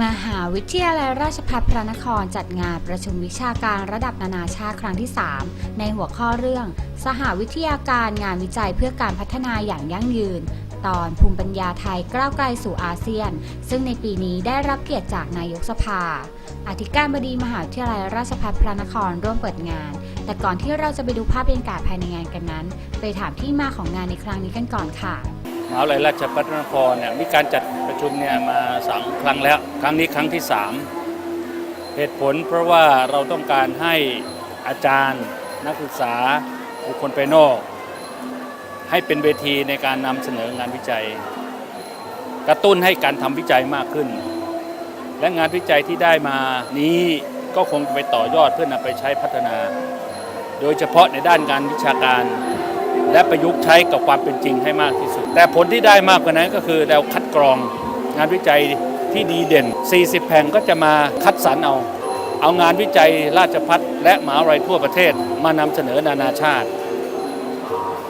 มหาวิทยาลัยราชภัฏพระนครจัดงานประชุมวิชาการระดับนานาชาติครั้งที่ 3 ในหัวข้อเรื่อง สหวิทยาการงานวิจัยเพื่อการพัฒนาอย่างยั่งยืน ตอนภูมิปัญญาไทยก้าวไกลสู่อาเซียน ซึ่งในปีนี้ได้รับเกียรติจากนายกสภา อธิการบดีมหาวิทยาลัยราชภัฏพระนครร่วมเปิดงาน แต่ก่อนที่เราจะไปดูภาพบรรยากาศภายในงานกันนั้น ไปถามที่มาของงานในครั้งนี้กันก่อนค่ะ มหาวิทยาลัยราชภัฏนครเนี่ยมีการจัดประชุมเนี่ยมาสองครั้งแล้ว ครั้งนี้ครั้งที่สามเหตุผลเพราะว่าเราต้องการให้อาจารย์ นักศึกษาบุคคลภายนอก ให้เป็นเวทีในการนำเสนองานวิจัย กระตุ้นให้การทำวิจัยมากขึ้น และงานวิจัยที่ได้มานี้ก็คงจะไปต่อยอดเพื่อนำไปใช้พัฒนา โดยเฉพาะในด้านการวิชาการ และประยุกต์ใช้กับความเป็นจริงให้มากที่สุด แต่ผลที่ได้มากกว่านั้นก็คือเราคัดกรองงานวิจัยที่ดีเด่น 40 แห่งก็จะมาคัดสรรเอา เอางานวิจัยราชพัฒและมหาวิทยาลัยทั่วประเทศมานำเสนอนานาชาติ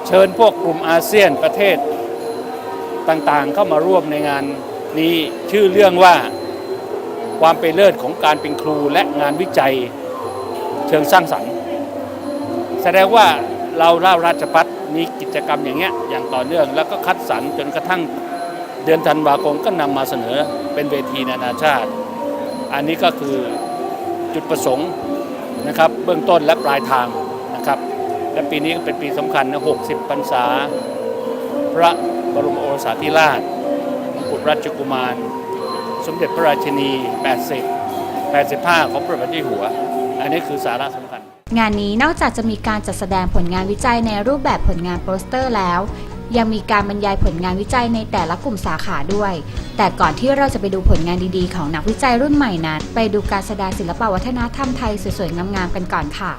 เชิญพวกกลุ่มอาเซียนประเทศต่างๆ เข้ามาร่วมในงานนี้ชื่อเรื่องว่าความเป็นเลิศของการเป็นครูและงานวิจัยเชิงสร้างสรรค์ แสดงว่า เราเล่าราชพัฒมีกิจกรรมอย่างเงี้ยอย่างต่อเนื่อง แล้วก็คัดสรรจนกระทั่งเดือนธันวาคมก็นำมาเสนอเป็นเวทีนานาชาติ อันนี้ก็คือจุดประสงค์นะครับเบื้องต้นและปลายทางนะครับ และปีนี้ก็เป็นปีสำคัญนะ60พรรษา พระบรมโอรสาธิราชมงกุฎราชกุมาร สมเด็จพระราชินี 80 85 ของพระบาทเจ้าอยู่หัว อันนี้คือสาระสำคัญ งานนี้นอกจากจะมีการจัดแสดงผลงานวิจัยในรูปแบบผลงานโปสเตอร์แล้ว ยังมีการบรรยายผลงานวิจัยในแต่ละกลุ่มสาขาด้วย แต่ก่อนที่เราจะไปดูผลงานดีๆ ของนักวิจัยรุ่นใหม่นั้น ไปดูการแสดงศิลปวัฒนธรรมไทยสวยๆงามๆกันก่อนค่ะ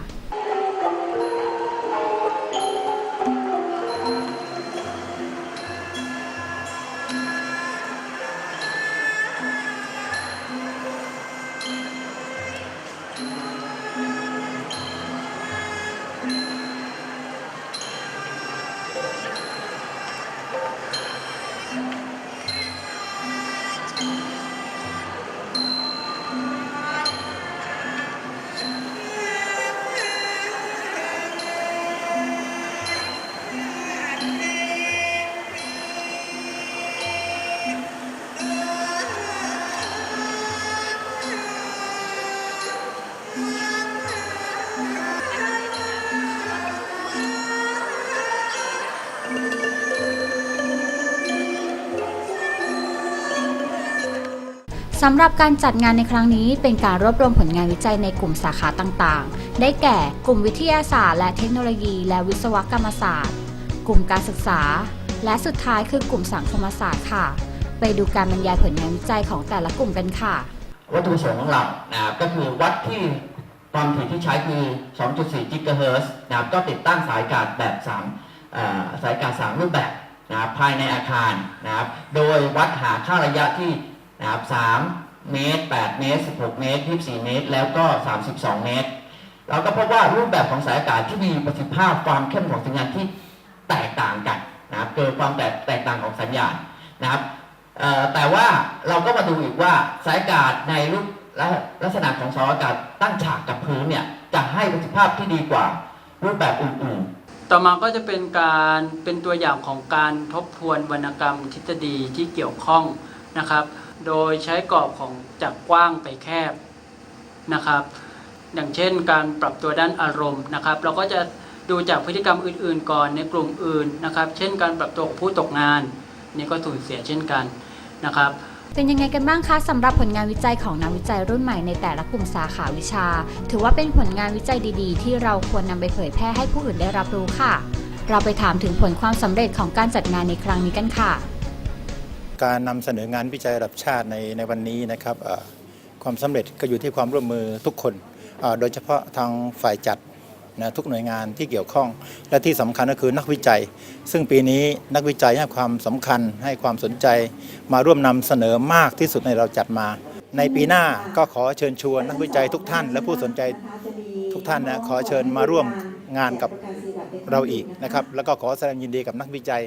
สำหรับการจัดงานในครั้งนี้เป็นการรวบรวมผลงานวิจัยในกลุ่มสาขาต่างๆ ได้แก่กลุ่มวิทยาศาสตร์และเทคโนโลยี และวิศวกรรมศาสตร์ กลุ่มการศึกษา และสุดท้ายคือกลุ่มสังคมศาสตร์ค่ะ ไปดูการบรรยายผลงานวิจัยของแต่ละกลุ่มกันค่ะ วัตถุประสงค์ของเรานะครับก็คือวัดที่ความถี่ที่ใช้คือ 2.4 กิกะเฮิรตซ์นะครับก็ติดตั้งสายการ์ดแบบ3สายการ์ด3รูปแบบนะครับภายในอาคารนะครับโดยวัดหาค่าระยะที่ นะครับ3เมตร8เมตร16เมตร24เมตร แล้วก็32เมตร เราก็พบว่ารูปแบบของสายอากาศที่มีประสิทธิภาพความเข้มของสัญญาณที่แตกต่างกันนะครับเกิดความแตกแตกต่างของสัญญาณนะครับแต่ว่าเราก็มาดูอีกว่าสายอากาศในรูปและลักษณะของสาอากาศตั้งฉากกับพื้นเนี่ยจะให้ประสิทธิภาพที่ดีกว่ารูปแบบอื่นๆ ต่อมาก็จะเป็นการเป็นตัวอย่างของการทบทวนวรรณกรรมทฤษฎีที่เกี่ยวข้อง นะครับ โดยใช้กรอบของจากกว้างไปแคบนะครับ อย่างเช่นการปรับตัวด้านอารมณ์นะครับ เราก็จะดูจากพฤติกรรมอื่น ๆ ก่อนในกลุ่มอื่นนะครับ เช่นการปรับตัวของผู้ตกงานนี่ก็สูญเสียเช่นกันนะครับเป็นยังไงกันบ้างคะสำหรับผลงานวิจัยของนักวิจัยรุ่นใหม่ในแต่ละกลุ่มสาขาวิชา ถือว่าเป็นผลงานวิจัยดีๆ ที่เราควรนำไปเผยแพร่ให้ผู้อื่นได้รับรู้ค่ะ เราไปถามถึงผลความสำเร็จของการจัดงานในครั้งนี้กันค่ะ การนำเสนองานวิจัยระดับชาติในในวันนี้นะครับความสำเร็จก็อยู่ที่ความร่วมมือทุกคน โดยเฉพาะทางฝ่ายจัดนะทุกหน่วยงานที่เกี่ยวข้อง และที่สำคัญก็คือนักวิจัย ซึ่งปีนี้นักวิจัยให้ความสำคัญให้ความสนใจ มาร่วมนำเสนอมากที่สุดในเราจัดมา ในปีหน้าก็ขอเชิญชวนนักวิจัยทุกท่าน และผู้สนใจทุกท่านนะขอเชิญมาร่วมงานกับเราอีกนะครับ แล้วก็ขอแสดงยินดีกับนักวิจัย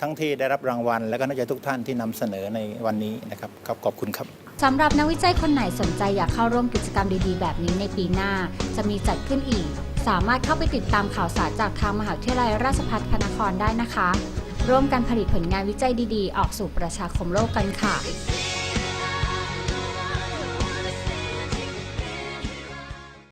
ทั้งที่ได้รับรางวัล และก็นักวิจัยทุกท่านที่นำเสนอในวันนี้นะครับครับขอบคุณครับสำหรับนักวิจัยคนไหนสนใจอยากเข้าร่วมกิจกรรมดีๆ แบบนี้ในปีหน้า จะมีจัดขึ้นอีก สามารถเข้าไปติดตามข่าวสารจากทางมหาวิทยาลัยราชภัฏพระนครได้นะคะ ร่วมกันผลิตผลงานวิจัยดีๆ ออกสู่ประชาคมโลกกันค่ะ